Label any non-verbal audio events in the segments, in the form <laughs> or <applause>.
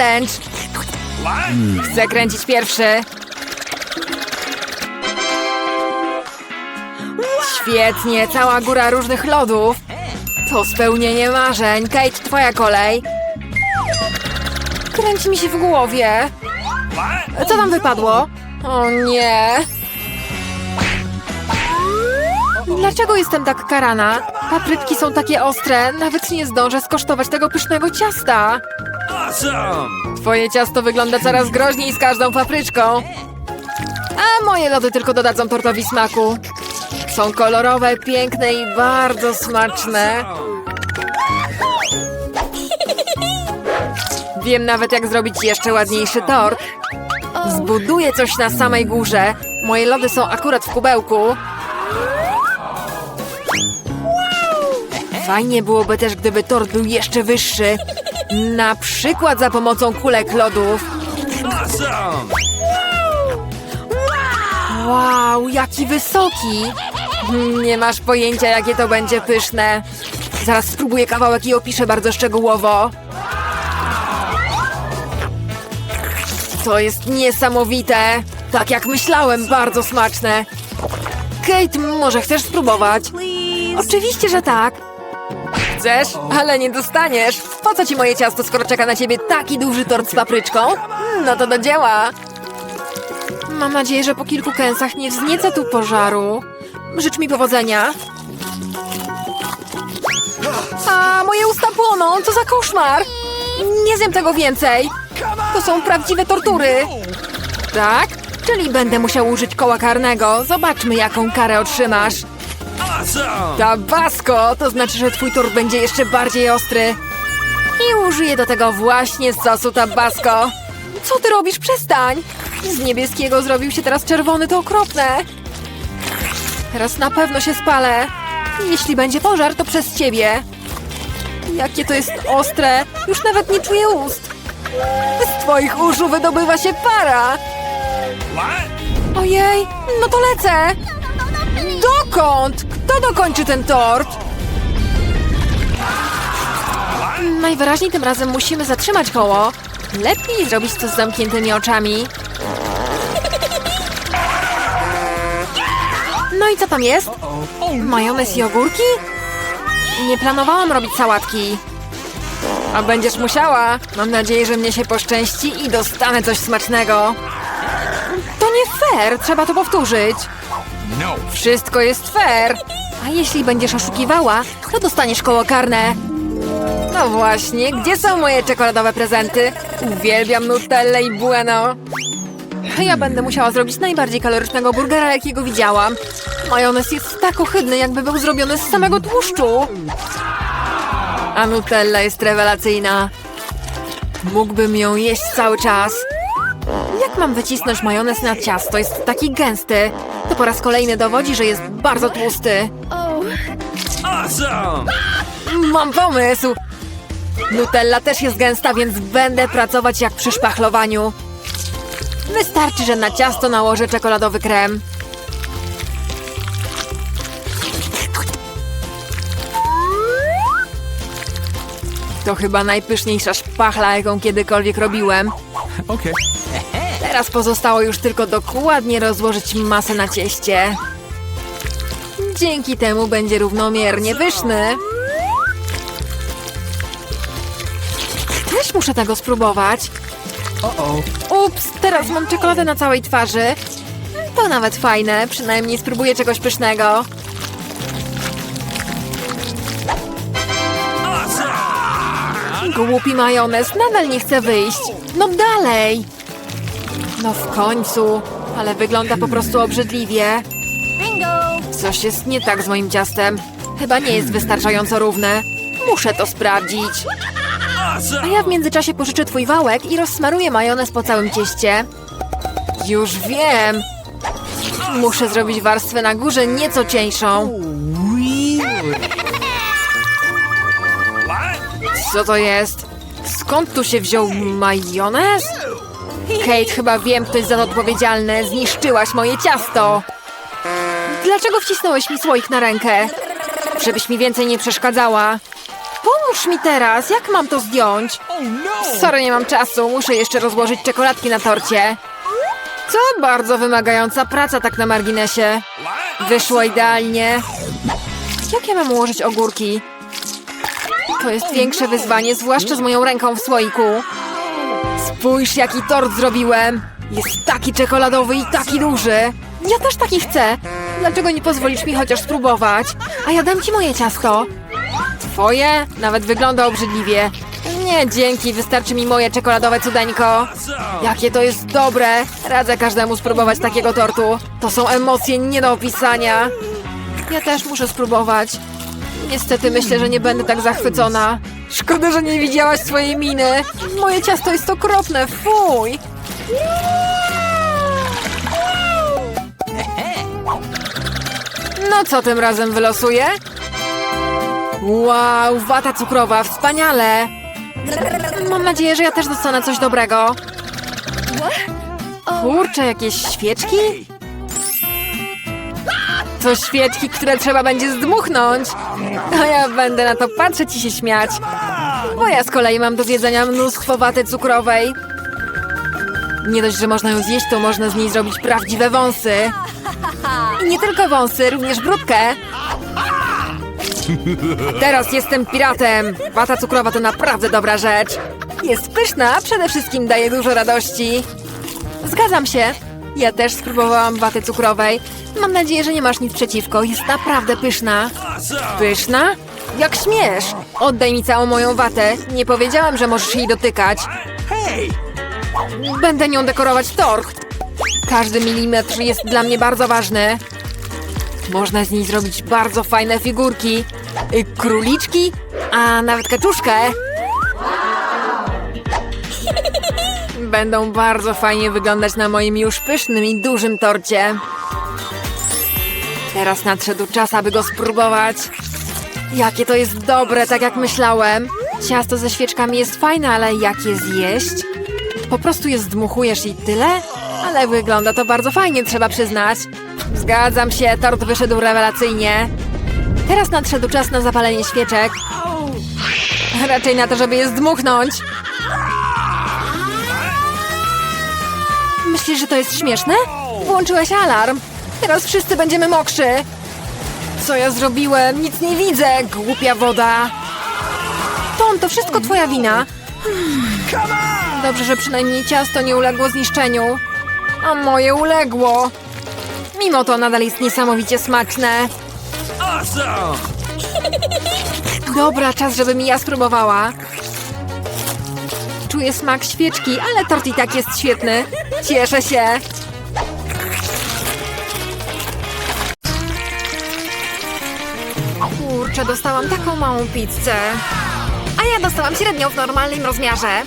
challenge! Chcę kręcić pierwszy. Świetnie, cała góra różnych lodów. To spełnienie marzeń. Kate, twoja kolej. Kręci mi się w głowie. Co tam wypadło? O nie. Dlaczego jestem tak karana? Papryki są takie ostre, nawet nie zdążę skosztować tego pysznego ciasta. Twoje ciasto wygląda coraz groźniej z każdą papryczką. A moje lody tylko dodadzą tortowi smaku. Są kolorowe, piękne i bardzo smaczne. Wiem nawet, jak zrobić jeszcze ładniejszy tort. Zbuduję coś na samej górze. Moje lody są akurat w kubełku. Fajnie byłoby też, gdyby tort był jeszcze wyższy. Na przykład za pomocą kulek lodów. Wow, jaki wysoki! Nie masz pojęcia, jakie to będzie pyszne. Zaraz spróbuję kawałek i opiszę bardzo szczegółowo. To jest niesamowite. Tak jak myślałem, bardzo smaczne. Kate, może chcesz spróbować? Oczywiście, że tak. Chcesz? Ale nie dostaniesz. Po co ci moje ciasto, skoro czeka na ciebie taki duży tort z papryczką? No to do dzieła. Mam nadzieję, że po kilku kęsach nie wzniecę tu pożaru. Życz mi powodzenia. A, moje usta płoną! Co za koszmar! Nie zjem tego więcej! To są prawdziwe tortury! Tak? Czyli będę musiał użyć koła karnego. Zobaczmy, jaką karę otrzymasz. Tabasco! To znaczy, że twój tort będzie jeszcze bardziej ostry. I użyję do tego właśnie sosu tabasco. Co ty robisz? Przestań! Z niebieskiego zrobił się teraz czerwony, to okropne. Teraz na pewno się spalę. Jeśli będzie pożar, to przez ciebie. Jakie to jest ostre! Już nawet nie czuję ust. Z twoich uszu wydobywa się para! Ojej, no to lecę! Dokąd? Kto dokończy ten tort? Najwyraźniej tym razem musimy zatrzymać koło. Lepiej zrobić to z zamkniętymi oczami. No i co tam jest? Majonez i ogórki? Nie planowałam robić sałatki. A będziesz musiała. Mam nadzieję, że mnie się poszczęści i dostanę coś smacznego. To nie fair, trzeba to powtórzyć. No. Wszystko jest fair. A jeśli będziesz oszukiwała, to dostaniesz koło karne. No właśnie, gdzie są moje czekoladowe prezenty? Uwielbiam Nutellę i Bueno. Ja będę musiała zrobić najbardziej kalorycznego burgera, jakiego widziałam. Majonez jest tak ohydny, jakby był zrobiony z samego tłuszczu. A Nutella jest rewelacyjna. Mógłbym ją jeść cały czas. Jak mam wycisnąć majonez na ciasto? Jest taki gęsty. To po raz kolejny dowodzi, że jest bardzo tłusty. Awesome! Mam pomysł! Nutella też jest gęsta, więc będę pracować jak przy szpachlowaniu. Wystarczy, że na ciasto nałożę czekoladowy krem. To chyba najpyszniejsza szpachla, jaką kiedykolwiek robiłem. Okay. Teraz pozostało już tylko dokładnie rozłożyć masę na cieście. Dzięki temu będzie równomiernie pyszny. Też muszę tego spróbować. Uh-oh. Ups, teraz mam czekoladę na całej twarzy. To nawet fajne, przynajmniej spróbuję czegoś pysznego. Głupi majonez, nadal nie chce wyjść. No dalej! No w końcu, ale wygląda po prostu obrzydliwie. Coś jest nie tak z moim ciastem. Chyba nie jest wystarczająco równe. Muszę to sprawdzić. A ja w międzyczasie pożyczę twój wałek i rozsmaruję majonez po całym cieście. Już wiem! Muszę zrobić warstwę na górze nieco cieńszą. Co to jest? Skąd tu się wziął majonez? Kate, chyba wiem, kto jest za to odpowiedzialny. Zniszczyłaś moje ciasto. Dlaczego wcisnąłeś mi słoik na rękę? Żebyś mi więcej nie przeszkadzała. Pomóż mi teraz, jak mam to zdjąć? Oh no! Sorry, nie mam czasu, muszę jeszcze rozłożyć czekoladki na torcie. Co bardzo wymagająca praca tak na marginesie. Wyszło idealnie. Jak ja mam ułożyć ogórki? To jest większe wyzwanie, zwłaszcza z moją ręką w słoiku. Spójrz, jaki tort zrobiłem. Jest taki czekoladowy i taki duży. Ja też taki chcę. Dlaczego nie pozwolisz mi chociaż spróbować? A ja dam ci moje ciasto. Twoje? Nawet wygląda obrzydliwie. Nie, dzięki, wystarczy mi moje czekoladowe cudeńko. Jakie to jest dobre! Radzę każdemu spróbować takiego tortu. To są emocje nie do opisania. Ja też muszę spróbować. Niestety myślę, że nie będę tak zachwycona. Szkoda, że nie widziałaś swojej miny. Moje ciasto jest okropne, fuj! No co tym razem wylosuję? Wow, wata cukrowa, wspaniale! Mam nadzieję, że ja też dostanę coś dobrego. Kurczę, jakieś świeczki? To świeczki, które trzeba będzie zdmuchnąć. A ja będę na to patrzeć i się śmiać. Bo ja z kolei mam do zjedzenia mnóstwo waty cukrowej. Nie dość, że można ją zjeść, to można z niej zrobić prawdziwe wąsy. I nie tylko wąsy, również brudkę. Teraz jestem piratem. Wata cukrowa to naprawdę dobra rzecz. Jest pyszna, a przede wszystkim daje dużo radości. Zgadzam się. Ja też spróbowałam waty cukrowej. Mam nadzieję, że nie masz nic przeciwko. Jest naprawdę pyszna. Pyszna? Jak śmiesz? Oddaj mi całą moją watę. Nie powiedziałam, że możesz jej dotykać. Będę nią dekorować tort. Każdy milimetr jest dla mnie bardzo ważny. Można z niej zrobić bardzo fajne figurki. Y, Króliczki, a nawet kaczuszkę. <laughs> Będą bardzo fajnie wyglądać na moim już pysznym i dużym torcie. Teraz nadszedł czas, aby go spróbować. Jakie to jest dobre, tak jak myślałem. Ciasto ze świeczkami jest fajne, ale jak je zjeść? Po prostu je zdmuchujesz i tyle? Ale wygląda to bardzo fajnie, trzeba przyznać. Zgadzam się, tort wyszedł rewelacyjnie. Teraz nadszedł czas na zapalenie świeczek. Raczej na to, żeby je zdmuchnąć. Myślisz, że to jest śmieszne? Włączyłeś alarm. Teraz wszyscy będziemy mokrzy. Co ja zrobiłem? Nic nie widzę, głupia woda. Tom, to wszystko twoja wina. Dobrze, że przynajmniej ciasto nie uległo zniszczeniu. A moje uległo. Mimo to nadal jest niesamowicie smaczne. Awesome! <laughs> Dobra, czas, żebym ja spróbowała. Czuję smak świeczki, ale tort i tak jest świetny. Cieszę się. Kurczę, dostałam taką małą pizzę. A ja dostałam średnią w normalnym rozmiarze.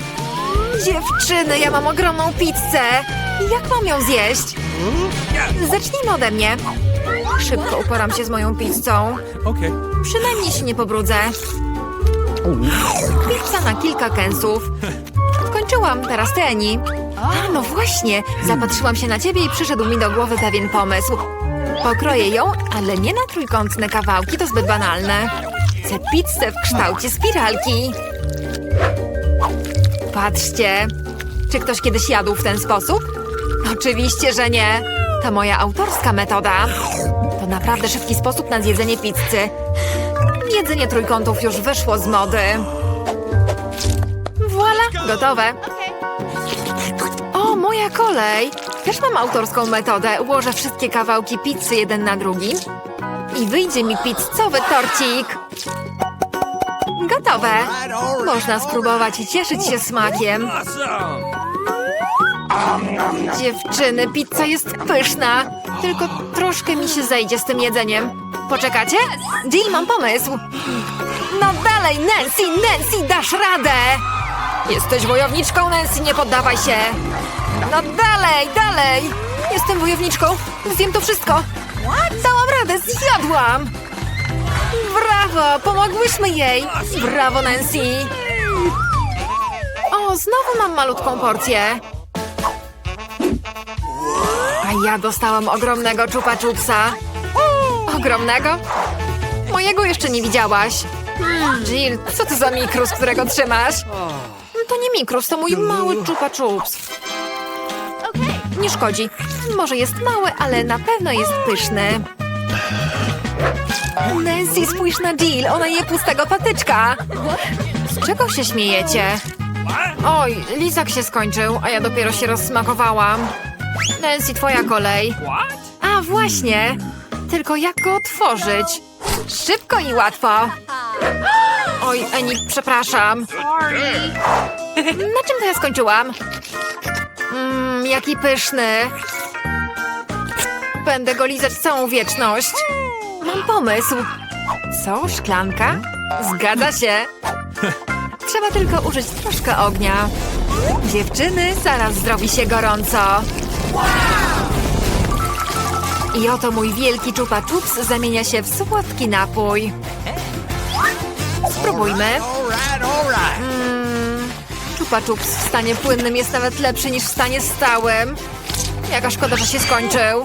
Dziewczyny, ja mam ogromną pizzę. Jak mam ją zjeść? Zacznijmy ode mnie. Szybko uporam się z moją pizzą. Okay. Przynajmniej się nie pobrudzę. Pizza na kilka kęsów. Skończyłam, teraz ty, Eni. A, no właśnie, zapatrzyłam się na ciebie i przyszedł mi do głowy pewien pomysł. Pokroję ją, ale nie na trójkątne kawałki, to zbyt banalne. Chcę pizzę w kształcie spiralki. Patrzcie, czy ktoś kiedyś jadł w ten sposób? Oczywiście, że nie. To moja autorska metoda. To naprawdę szybki sposób na zjedzenie pizzy. Jedzenie trójkątów już wyszło z mody. Voila, gotowe. O, moja kolej. Też mam autorską metodę. Ułożę wszystkie kawałki pizzy jeden na drugi. I wyjdzie mi pizzowy torcik. Gotowe. Można spróbować i cieszyć się smakiem. Dziewczyny, pizza jest pyszna. Tylko troszkę mi się zejdzie z tym jedzeniem. Poczekacie? Jill, mam pomysł. No dalej, Nancy, Nancy, dasz radę! Jesteś wojowniczką, Nancy, nie poddawaj się. No dalej, dalej! Jestem wojowniczką, zjem to wszystko. Dałam radę, zjadłam! Brawo, pomogłyśmy jej! Brawo, Nancy! O, znowu mam malutką porcję. Ja dostałam ogromnego czupa czupsa. Ogromnego? Mojego jeszcze nie widziałaś. Jill, co to za mikrus, którego trzymasz? To nie mikrus, to mój mały Chupa Chups. Nie szkodzi. Może jest mały, ale na pewno jest pyszny. Nancy, spójrz na Jill, ona je pustego patyczka. Z czego się śmiejecie? Oj, lizak się skończył, a ja dopiero się rozsmakowałam. Nancy, twoja kolej. A właśnie! Tylko jak go otworzyć? Szybko i łatwo! Oj, Enik, przepraszam. Na czym to ja skończyłam? Mmm, jaki pyszny. Będę go lizać całą wieczność. Mam pomysł. Co, szklanka? Zgadza się. Trzeba tylko użyć troszkę ognia. Dziewczyny, zaraz zrobi się gorąco. I oto mój wielki czupa czups zamienia się w słodki napój. Spróbujmy. Alright. Czupa czups w stanie płynnym jest nawet lepszy niż w stanie stałym. Jaka szkoda, że się skończył.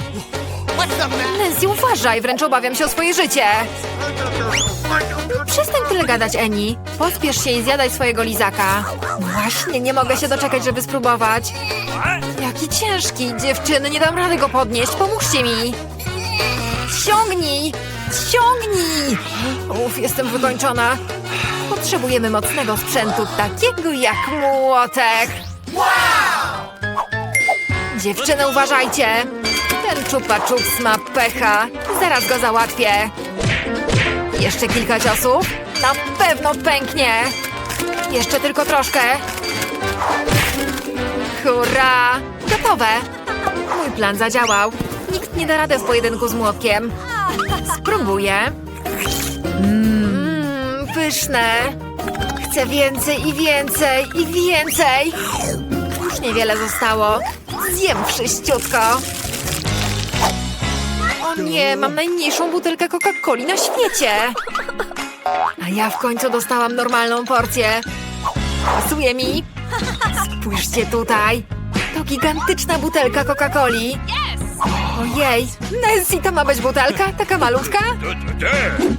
Nancy, uważaj, wręcz obawiam się o swoje życie. Przestań tyle gadać, Eni. Pospiesz się i zjadaj swojego lizaka. Właśnie, nie mogę się doczekać, żeby spróbować. Jaki ciężki, dziewczyny, nie dam rady go podnieść, pomóżcie mi. Ciągnij! Ciągnij! Uf, jestem wykończona. Potrzebujemy mocnego sprzętu, takiego jak młotek. Dziewczyny, uważajcie! Ten czupa czups ma pecha. Zaraz go załatwię. Jeszcze kilka ciosów. Na pewno pęknie. Jeszcze tylko troszkę. Hurra! Gotowe! Mój plan zadziałał. Nikt nie da rady w pojedynku z młotkiem. Spróbuję. Mmm, pyszne. Chcę więcej i więcej i więcej. Już niewiele zostało. Zjem wszyściutko. O nie, mam najmniejszą butelkę Coca-Coli na świecie. A ja w końcu dostałam normalną porcję. Pasuje mi. Spójrzcie tutaj. Gigantyczna butelka Coca-Coli. Ojej, Nancy, to ma być butelka? Taka malutka?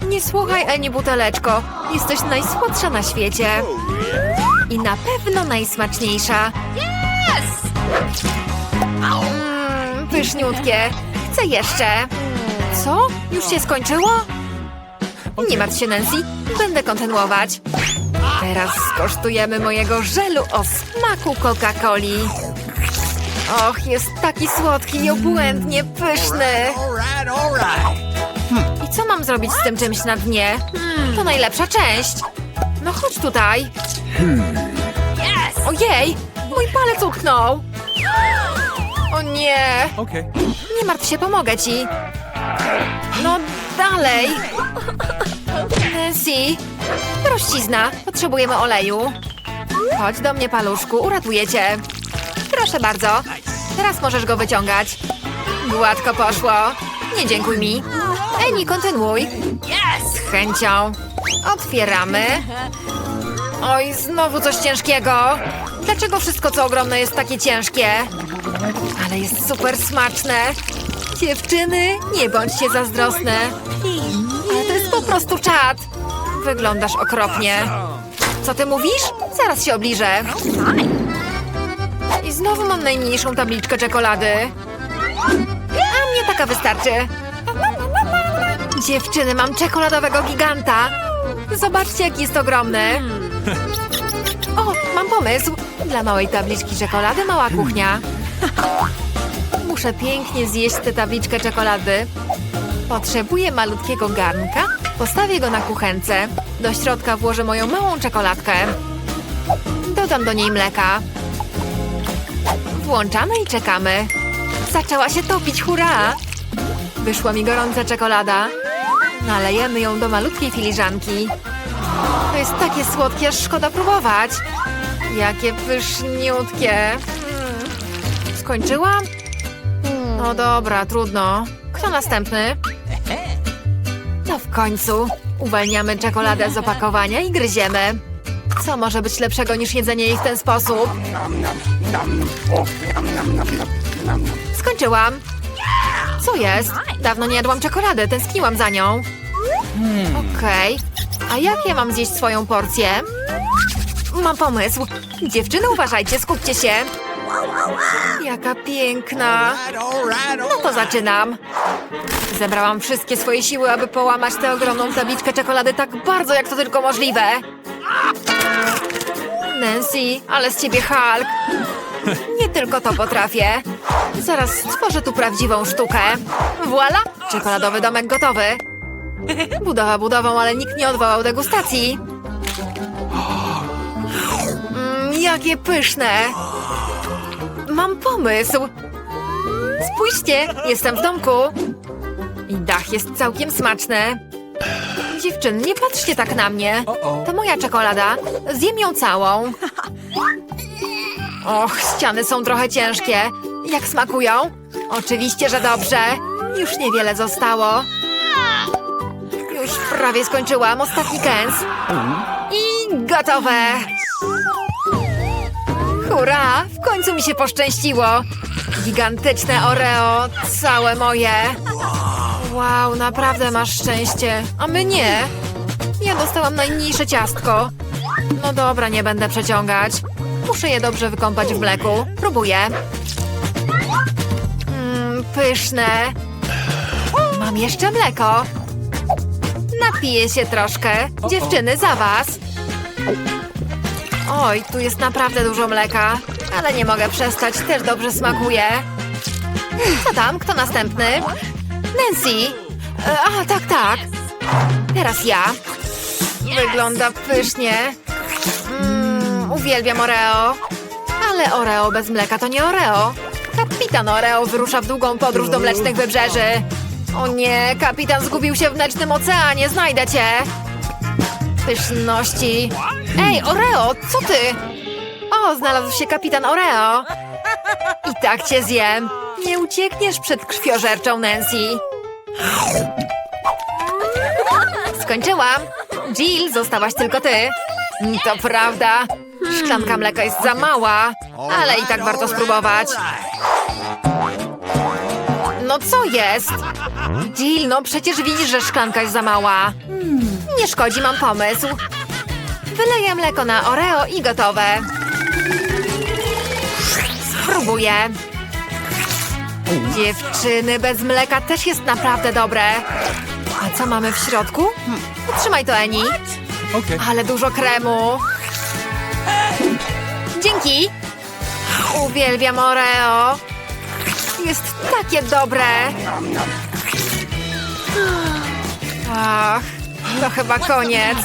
Nie słuchaj, Eni, buteleczko. Jesteś najsłodsza na świecie. I na pewno najsmaczniejsza. Mmm, pyszniutkie. Chcę jeszcze. Co? Już się skończyło? Nie martw się, Nancy. Będę kontynuować. Teraz skosztujemy mojego żelu o smaku Coca-Coli. Och, jest taki słodki i obłędnie pyszny. Alright. I co mam zrobić z tym czymś na dnie? To najlepsza część. No chodź tutaj. Ojej, mój palec utknął. O nie, nie martw się, pomogę ci. No dalej. Nancy, prościzna, potrzebujemy oleju. Chodź do mnie, paluszku, uratuję cię. Proszę bardzo. Teraz możesz go wyciągać. Gładko poszło. Nie dziękuj mi. Eni, kontynuuj. Z chęcią. Otwieramy. Oj, znowu coś ciężkiego. Dlaczego wszystko, co ogromne, jest takie ciężkie? Ale jest super smaczne. Dziewczyny, nie bądźcie zazdrosne. Ale to jest po prostu czad. Wyglądasz okropnie. Co ty mówisz? Zaraz się obliżę. Znowu mam najmniejszą tabliczkę czekolady. A mnie taka wystarczy. Dziewczyny, mam czekoladowego giganta. Zobaczcie, jaki jest ogromny. O, mam pomysł. Dla małej tabliczki czekolady mała kuchnia. Muszę pięknie zjeść tę tabliczkę czekolady. Potrzebuję malutkiego garnka. Postawię go na kuchence. Do środka włożę moją małą czekoladkę. Dodam do niej mleka. Włączamy i czekamy. Zaczęła się topić, hurra! Wyszła mi gorąca czekolada. Nalejemy ją do malutkiej filiżanki. To jest takie słodkie, aż szkoda próbować. Jakie pyszniutkie. Mm. Skończyłam? No dobra, trudno. Kto następny? No w końcu. Uwalniamy czekoladę z opakowania i gryziemy. Co może być lepszego niż jedzenie jej w ten sposób? Skończyłam. Co jest? Dawno nie jadłam czekolady, tęskniłam za nią. Okej. A jak ja mam zjeść swoją porcję? Mam pomysł. Dziewczyny, uważajcie, skupcie się. Jaka piękna. No to zaczynam. Zebrałam wszystkie swoje siły, aby połamać tę ogromną tabliczkę czekolady tak bardzo, jak to tylko możliwe. Nancy, ale z ciebie Hulk. Nie tylko to potrafię. Zaraz stworzę tu prawdziwą sztukę. Voila! Czekoladowy domek gotowy. <laughs> Budowa budową, ale nikt nie odwołał degustacji. Mm, jakie pyszne! Mam pomysł. Spójrzcie, jestem w domku. I dach jest całkiem smaczny. Dziewczyny, nie patrzcie tak na mnie. To moja czekolada. Zjem ją całą. Och, ściany są trochę ciężkie. Jak smakują? Oczywiście, że dobrze. Już niewiele zostało. Już prawie skończyłam. Ostatni kęs. I gotowe. Hurra! W końcu mi się poszczęściło. Gigantyczne Oreo, całe moje. Wow, naprawdę masz szczęście. A my nie. Ja dostałam najmniejsze ciastko. No dobra, nie będę przeciągać. Muszę je dobrze wykąpać w mleku. Próbuję. Mmm, pyszne. Mam jeszcze mleko. Napiję się troszkę. Dziewczyny, za was. Oj, tu jest naprawdę dużo mleka. Ale nie mogę przestać, też dobrze smakuje. Co tam? Kto następny? Nancy! E, A, tak, tak. Teraz ja. Wygląda pysznie. Uwielbiam Oreo. Ale Oreo bez mleka to nie Oreo. Kapitan Oreo wyrusza w długą podróż do mlecznych wybrzeży. O nie, kapitan zgubił się w mlecznym oceanie, znajdę cię. Pyszności. Ej, Oreo, co ty? O, znalazł się kapitan Oreo. I tak cię zjem. Nie uciekniesz przed krwiożerczą Nancy. Skończyłam. Jill, zostałaś tylko ty. To prawda. Szklanka mleka jest za mała, ale i tak warto spróbować. No co jest? Jill, no przecież widzisz, że szklanka jest za mała. Nie szkodzi, mam pomysł. Wyleję mleko na Oreo i gotowe. Spróbuję. Dziewczyny, bez mleka też jest naprawdę dobre. A co mamy w środku? Potrzymaj to, Eni. Ale dużo kremu. Dzięki. Uwielbiam Oreo. Jest takie dobre. Ach, to chyba koniec.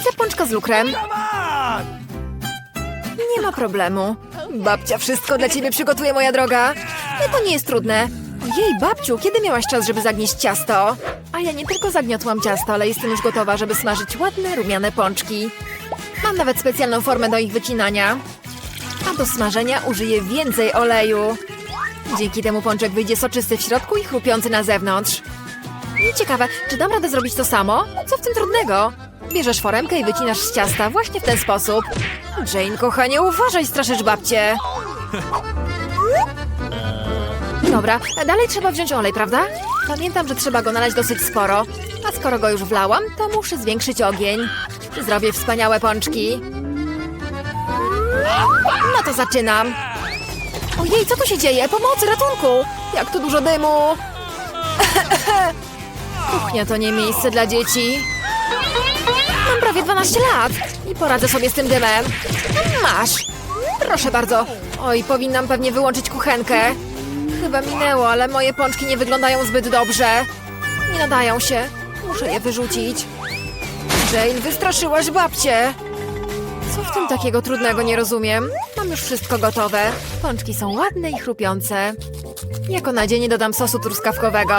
Chcę pączka z lukrem. Nie ma problemu. Babcia wszystko dla ciebie przygotuje, moja droga. Ale to nie jest trudne. Jej, babciu, kiedy miałaś czas, żeby zagnieść ciasto? A ja nie tylko zagniotłam ciasto, ale jestem już gotowa, żeby smażyć ładne, rumiane pączki. Mam nawet specjalną formę do ich wycinania. A do smażenia użyję więcej oleju. Dzięki temu pączek wyjdzie soczysty w środku i chrupiący na zewnątrz. Ciekawe, czy dam radę zrobić to samo? Co w tym trudnego? Bierzesz foremkę i wycinasz z ciasta właśnie w ten sposób. Jane, kochanie, uważaj, straszysz babcię. Dobra, dalej trzeba wziąć olej, prawda? Pamiętam, że trzeba go nalać dosyć sporo. A skoro go już wlałam, to muszę zwiększyć ogień. Zrobię wspaniałe pączki. No to zaczynam. Ojej, co tu się dzieje? Pomocy, ratunku! Jak tu dużo dymu! <laughs> Kuchnia to nie miejsce dla dzieci. Mam prawie 12 lat i poradzę sobie z tym dymem. Masz. Proszę bardzo. Oj, powinnam pewnie wyłączyć kuchenkę. Chyba minęło, ale moje pączki nie wyglądają zbyt dobrze. Nie nadają się. Muszę je wyrzucić. Jane, wystraszyłaś babcię. Co w tym takiego trudnego nie rozumiem? Mam już wszystko gotowe. Pączki są ładne i chrupiące. Jako nadzienie dodam sosu truskawkowego.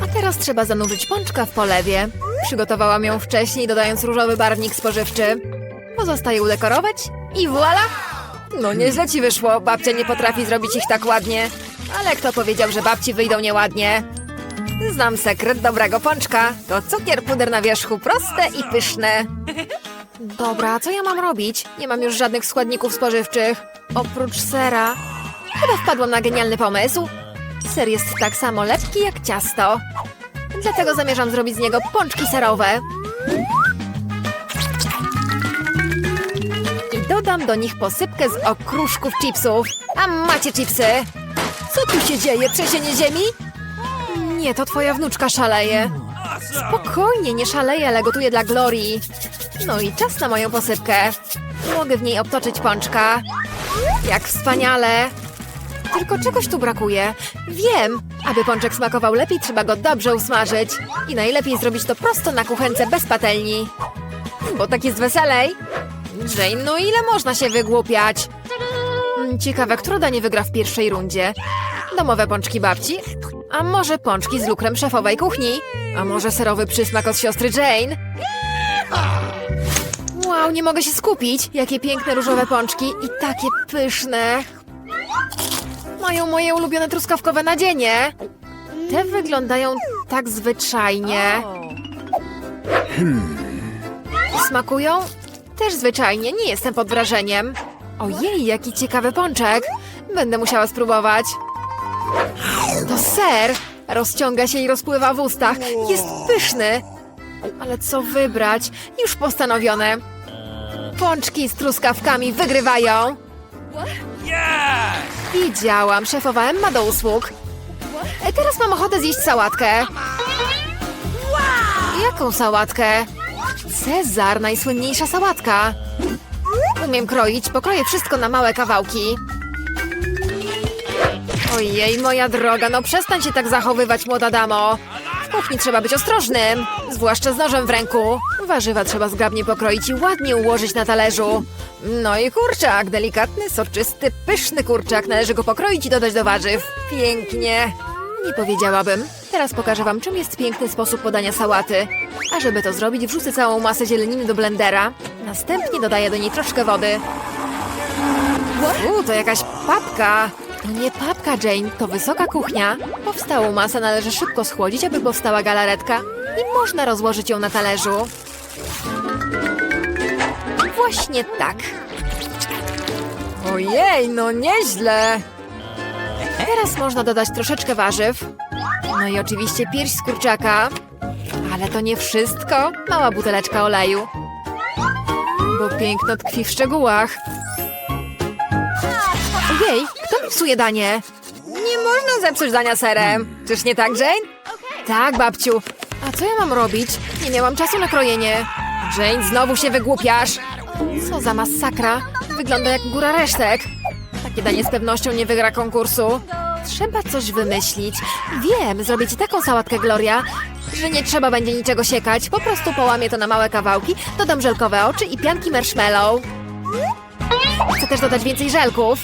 A teraz trzeba zanurzyć pączka w polewie. Przygotowałam ją wcześniej, dodając różowy barwnik spożywczy. Pozostaje udekorować i voila! No nieźle ci wyszło, babcia nie potrafi zrobić ich tak ładnie. Ale kto powiedział, że babci wyjdą nieładnie? Znam sekret dobrego pączka. To cukier, puder na wierzchu, proste i pyszne. Dobra, co ja mam robić? Nie mam już żadnych składników spożywczych. Oprócz sera. Chyba wpadłam na genialny pomysł. Ser jest tak samo lepki jak ciasto. Dlatego zamierzam zrobić z niego pączki serowe. I dodam do nich posypkę z okruszków chipsów. A macie chipsy! Co tu się dzieje? Trzęsienie ziemi? Nie, to twoja wnuczka szaleje. Spokojnie, nie szaleje, ale gotuję dla Glorii. No i czas na moją posypkę. Mogę w niej obtoczyć pączka. Jak wspaniale! Tylko czegoś tu brakuje. Wiem! Aby pączek smakował lepiej, trzeba go dobrze usmażyć. I najlepiej zrobić to prosto na kuchence bez patelni. Bo tak jest weselej. Jane, no ile można się wygłupiać? Mm, Ciekawe, które danie wygra w pierwszej rundzie. Domowe pączki babci? A może pączki z lukrem szefowej kuchni? A może serowy przysmak od siostry Jane? Wow, nie mogę się skupić. Jakie piękne różowe pączki i takie pyszne. Mają moje ulubione truskawkowe nadzienie. Te wyglądają tak zwyczajnie. Smakują? Też zwyczajnie, nie jestem pod wrażeniem. Ojej, jaki ciekawy pączek. Będę musiała spróbować. To ser. Rozciąga się i rozpływa w ustach. Jest pyszny. Ale co wybrać? Już postanowione. Pączki z truskawkami wygrywają. Widziałam, szefowa Emma do usług. E, Teraz mam ochotę zjeść sałatkę. Jaką sałatkę? Cezar, najsłynniejsza sałatka. Umiem kroić, pokroję wszystko na małe kawałki. Ojej, moja droga, no przestań się tak zachowywać, młoda damo. W kuchni trzeba być ostrożnym, zwłaszcza z nożem w ręku. Warzywa trzeba zgrabnie pokroić i ładnie ułożyć na talerzu. No i kurczak, delikatny, soczysty, pyszny kurczak. Należy go pokroić i dodać do warzyw. Pięknie. Nie powiedziałabym. Teraz pokażę wam, czym jest piękny sposób podania sałaty. A żeby to zrobić, wrzucę całą masę zieleniny do blendera. Następnie dodaję do niej troszkę wody. Uuu, to jakaś papka. To nie papka, Jane, to wysoka kuchnia. Powstałą masę należy szybko schłodzić, aby powstała galaretka. I można rozłożyć ją na talerzu. Właśnie tak. Ojej, no nieźle. Teraz można dodać troszeczkę warzyw. No i oczywiście pierś z kurczaka. Ale to nie wszystko. Mała buteleczka oleju. Bo piękno tkwi w szczegółach. Ojej, kto psuje danie? Nie można zepsuć dania serem. Czyż nie tak, Jane? Tak, babciu. A co ja mam robić? Nie miałam czasu na krojenie. Jane, znowu się wygłupiasz. Co za masakra. Wygląda jak góra resztek. Takie danie z pewnością nie wygra konkursu. Trzeba coś wymyślić. Wiem, zrobię ci taką sałatkę, Gloria, że nie trzeba będzie niczego siekać. Po prostu połamię to na małe kawałki, dodam żelkowe oczy i pianki marshmallow. Chcę też dodać więcej żelków.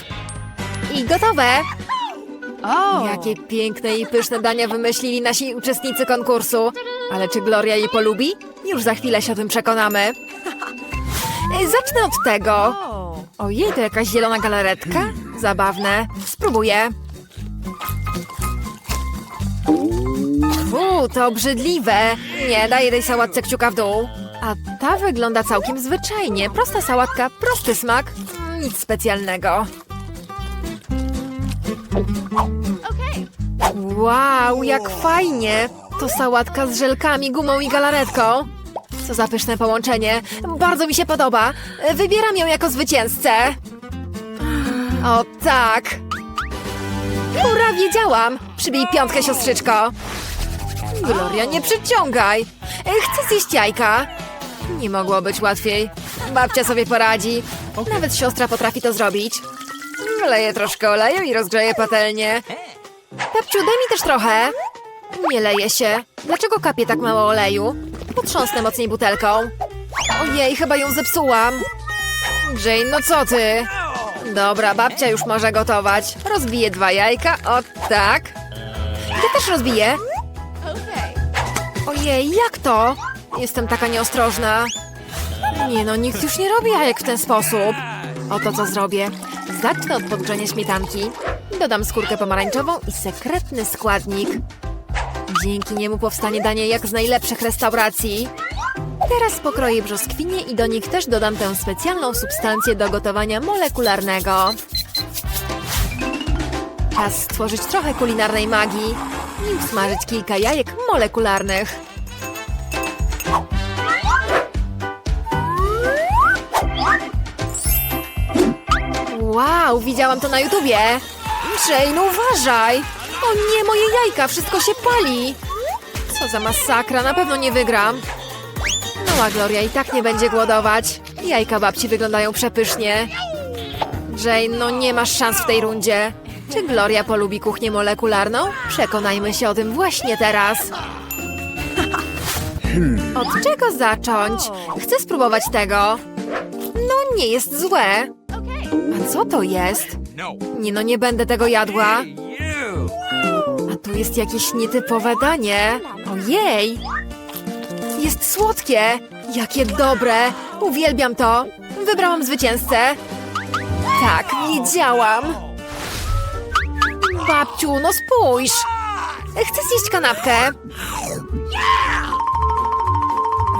I gotowe! Jakie piękne i pyszne dania wymyślili nasi uczestnicy konkursu. Ale czy Gloria je polubi? Już za chwilę się o tym przekonamy. <laughs> Zacznę od tego. Ojej, to jakaś zielona galaretka? Zabawne. Spróbuję. Fu, to obrzydliwe. Nie, daję tej sałatce kciuka w dół. A ta wygląda całkiem zwyczajnie. Prosta sałatka, prosty smak. Nic specjalnego. Wow, jak fajnie! To sałatka z żelkami, gumą i galaretką. Co za pyszne połączenie. Bardzo mi się podoba. Wybieram ją jako zwycięzcę. O tak. Ura, wiedziałam. Przybij piątkę, siostrzyczko. Gloria, nie przyciągaj. Chcę zjeść jajka. Nie mogło być łatwiej. Babcia sobie poradzi. Nawet siostra potrafi to zrobić. Wleję troszkę oleju i rozgrzeję patelnię. Babciu, daj mi też trochę. Nie leje się. Dlaczego kapie tak mało oleju? Potrząsnę mocniej butelką. Ojej, chyba ją zepsułam. Jane, no co ty? Dobra, babcia już może gotować. Rozbiję dwa jajka, o tak. Ja też rozbiję. Ojej, jak to? Jestem taka nieostrożna. Nie no, nikt już nie robi jajek w ten sposób. Oto co zrobię. Zacznę od podgrzania śmietanki. Dodam skórkę pomarańczową i sekretny składnik. Dzięki niemu powstanie danie jak z najlepszych restauracji. Teraz pokroję brzoskwinie i do nich też dodam tę specjalną substancję do gotowania molekularnego. Czas stworzyć trochę kulinarnej magii. i usmażyć kilka jajek molekularnych. Wow, widziałam to na YouTubie. Jane, uważaj! O nie, moje jajka, wszystko się pali. Co za masakra, na pewno nie wygram. No a Gloria i tak nie będzie głodować. Jajka babci wyglądają przepysznie. Jane, no nie masz szans w tej rundzie. Czy Gloria polubi kuchnię molekularną? Przekonajmy się o tym właśnie teraz. Od czego zacząć? Chcę spróbować tego. No, nie jest złe. A co to jest? Nie no, nie będę tego jadła. A tu jest jakieś nietypowe danie. Ojej! Jest słodkie! Jakie dobre! Uwielbiam to! Wybrałam zwycięzcę. Tak, wiedziałam. Babciu, no spójrz! Chcę zjeść kanapkę.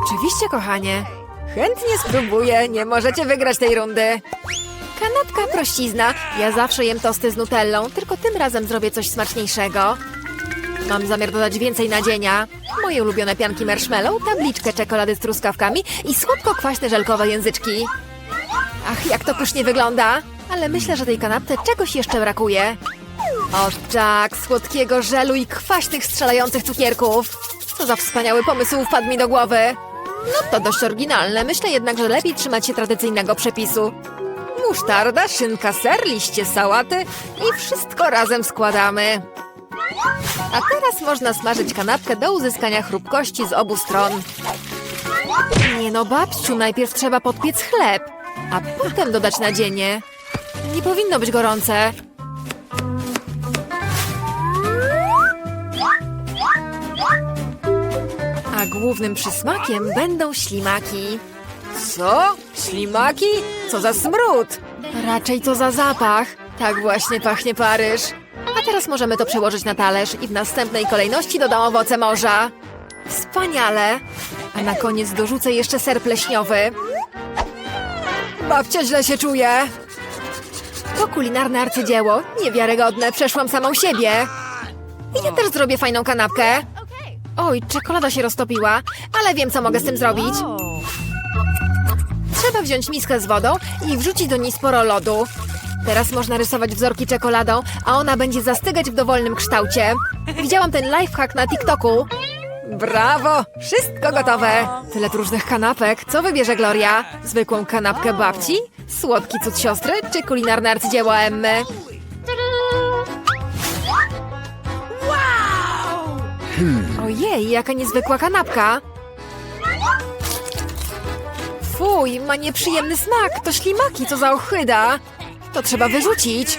Oczywiście, kochanie. Chętnie spróbuję, nie możecie wygrać tej rundy. Kanapka prościzna. Ja zawsze jem tosty z nutellą, tylko tym razem zrobię coś smaczniejszego. Mam zamiar dodać więcej nadzienia. Moje ulubione pianki marshmallow, tabliczkę czekolady z truskawkami i słodko-kwaśne żelkowe języczki. Ach, jak to pysznie wygląda! Ale myślę, że tej kanapce czegoś jeszcze brakuje. O tak, słodkiego żelu i kwaśnych strzelających cukierków. Co za wspaniały pomysł wpadł mi do głowy. No to dość oryginalne, myślę jednak, że lepiej trzymać się tradycyjnego przepisu. Musztarda, szynka, ser, liście sałaty i wszystko razem składamy. A teraz można smażyć kanapkę do uzyskania chrupkości z obu stron. Nie no, babciu, najpierw trzeba podpiec chleb, a potem dodać nadzienie. Nie powinno być gorące. A głównym przysmakiem będą ślimaki. Co? Ślimaki? Co za smród? Raczej co za zapach. Tak właśnie pachnie Paryż. A teraz możemy to przełożyć na talerz i w następnej kolejności dodam owoce morza. Wspaniale. A na koniec dorzucę jeszcze ser pleśniowy. Babcia źle się czuje. To kulinarne arcydzieło. Niewiarygodne, przeszłam samą siebie. I ja też zrobię fajną kanapkę. Oj, czekolada się roztopiła, ale wiem, co mogę z tym zrobić. Trzeba wziąć miskę z wodą i wrzucić do niej sporo lodu. Teraz można rysować wzorki czekoladą, a ona będzie zastygać w dowolnym kształcie. Widziałam ten lifehack na TikToku. Brawo! Wszystko gotowe! Tyle różnych kanapek. Co wybierze Gloria? Zwykłą kanapkę babci? Słodki cud siostry? Czy kulinarne arcydzieło Emmy? Ojej, jaka niezwykła kanapka! Fuj, ma nieprzyjemny smak. To ślimaki, co za ochyda. To trzeba wyrzucić.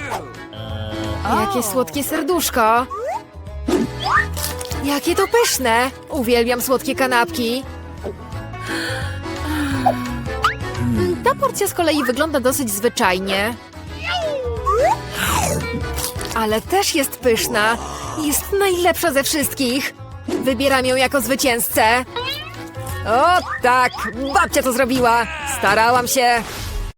Jakie słodkie serduszko. Jakie to pyszne. Uwielbiam słodkie kanapki. Ta porcja z kolei wygląda dosyć zwyczajnie. Ale też jest pyszna. Jest najlepsza ze wszystkich. Wybieram ją jako zwycięzcę. O tak, babcia to zrobiła. Starałam się.